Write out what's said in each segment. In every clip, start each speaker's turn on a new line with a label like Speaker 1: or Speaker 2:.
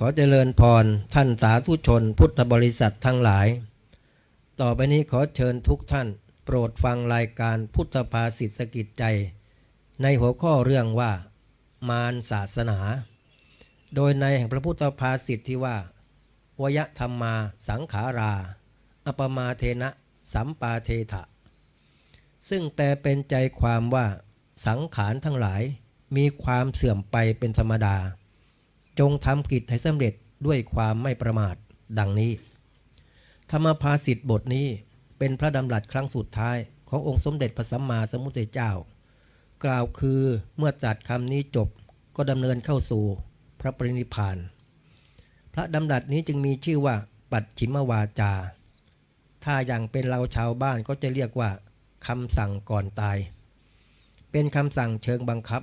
Speaker 1: ขอเจริญพรท่านสาธุชนพุทธบริษัททั้งหลาย ต่อไปนี้ขอเชิญทุกท่าน โปรดฟังรายการพุทธภาษิตสกิจใจ ในหัวข้อเรื่องว่า มารศาสนา โดยในแห่งพระพุทธภาษิตที่ว่าวยธรรมมาสังขารา อปมาเทนะ สัมปาเทถะ ซึ่งแปลเป็นใจความว่า สังขารทั้งหลายมีความเสื่อมไปเป็นธรรมดา จงทำกิจให้สำเร็จด้วยความไม่ประมาท ดังนี้ ธรรมภาษิตบทนี้เป็นพระดำรัสครั้งสุดท้ายขององค์สมเด็จพระสัมมาสัมพุทธเจ้า กล่าวคือเมื่อตัดคำนี้จบก็ดำเนินเข้าสู่พระปรินิพาน พระดำรัสนี้จึงมีชื่อว่าปัจฉิมวาจา ถ้าอย่างเป็นเราชาวบ้านก็จะเรียกว่าคำสั่งก่อนตาย เป็นคำสั่งเชิงบังคับ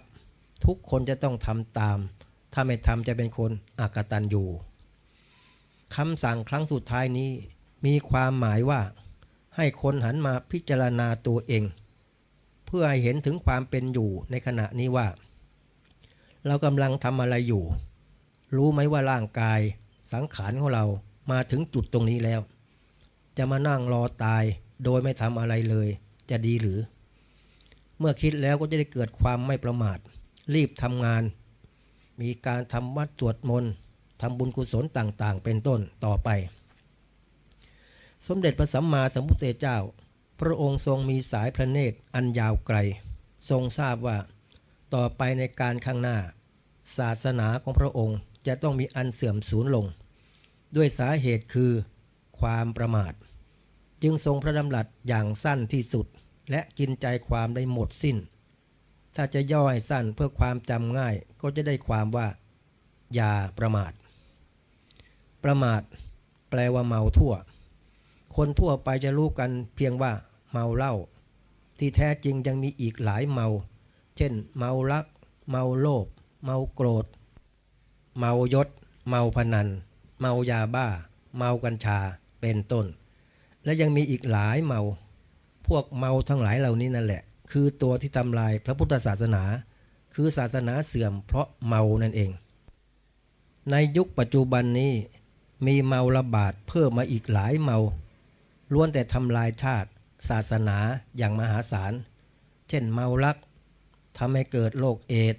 Speaker 1: ทุกคนจะต้องทำตาม ถ้าไม่ทำจะเป็นคนอากตันอยู่คำสั่งครั้งสุดท้ายนี้ มีความหมายว่า ให้คนหันมาพิจารณาตัวเอง เพื่อให้เห็นถึงความเป็นอยู่ในขณะนี้ว่า เรากำลังทำอะไรอยู่ รู้ไหมว่าร่างกาย สังขารของเรามาถึงจุดตรงนี้แล้ว จะมานั่งรอตายโดยไม่ทำอะไรเลย จะดีหรือ เมื่อคิดแล้วก็จะได้เกิดความไม่ประมาท รีบทำงาน มีการทำวัดสวดมนต์ทำบุญกุศลต่างๆ เป็นต้นต่อไป สมเด็จพระสัมมาสัมพุทธเจ้า พระองค์ทรงมีสายพระเนตรอันยาวไกล ทรงทราบว่า ต่อไปในการข้างหน้า ศาสนาของพระองค์จะต้องมีอันเสื่อมสูญลง ด้วยสาเหตุคือ ความประมาท จึงทรงพระดำรัสอย่างสั้นที่สุดและกินใจความได้หมดสิ้น ถ้าจะย่อให้สั้นเพื่อความจำง่ายก็จะได้ความว่า อย่าประมาท ประมาท แปลว่าเมาทั่ว คนทั่วไปจะรู้กันเพียงว่า เมาเหล้าที่แท้จริงยังมีอีกหลายเมา เช่น เมารัก เมาโลภเมาโกรธ เมายศ เมาพนัน เมายาบ้า เมากัญชาเป็นต้น และยังมีอีกหลายเมา พวกเมาทั้งหลายเหล่านี้นั่นแหละ คือตัวที่ทำลายพระพุทธศาสนา คือศาสนาเสื่อมเพราะเมานั่นเอง ในยุคปัจจุบันนี้มีเมาระบาดเพิ่มมาอีกหลายเมาล้วนแต่ทำลายชาติ ศาสนาอย่างมหาศาล เช่นเมารักทำให้เกิดโรคเอด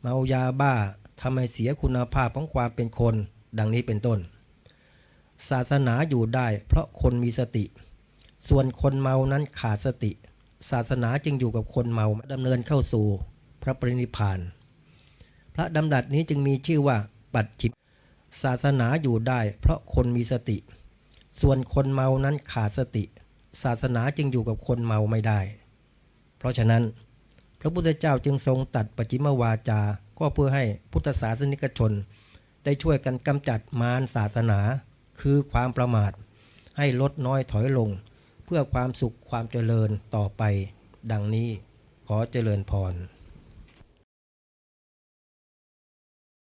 Speaker 1: เมายาบ้าทำให้เสียคุณภาพของความเป็นคน ดังนี้เป็นต้น ศาสนาอยู่ได้เพราะคนมีสติ ส่วนคนเมานั้นขาดสติ ศาสนาจึงอยู่กับคนเมาดำเนินเข้าสู่พระปรินิพาน พระดำรัสนี้จึงมีชื่อว่าปัจฉิมศาสนาอยู่ได้เพราะคนมีสติ ส่วนคนเมานั้นขาดสติ ศาสนาจึงอยู่กับคนเมาไม่ได้ เพราะฉะนั้น พระพุทธเจ้าจึงทรงตัดปัจฉิมวาจา ก็เพื่อให้พุทธศาสนิกชน ได้ช่วยกันกำจัดมารศาสนา คือความประมาท ให้ลดน้อยถอยลง เพื่อความสุขความเจริญต่อไป ดังนี้ขอเจริญพร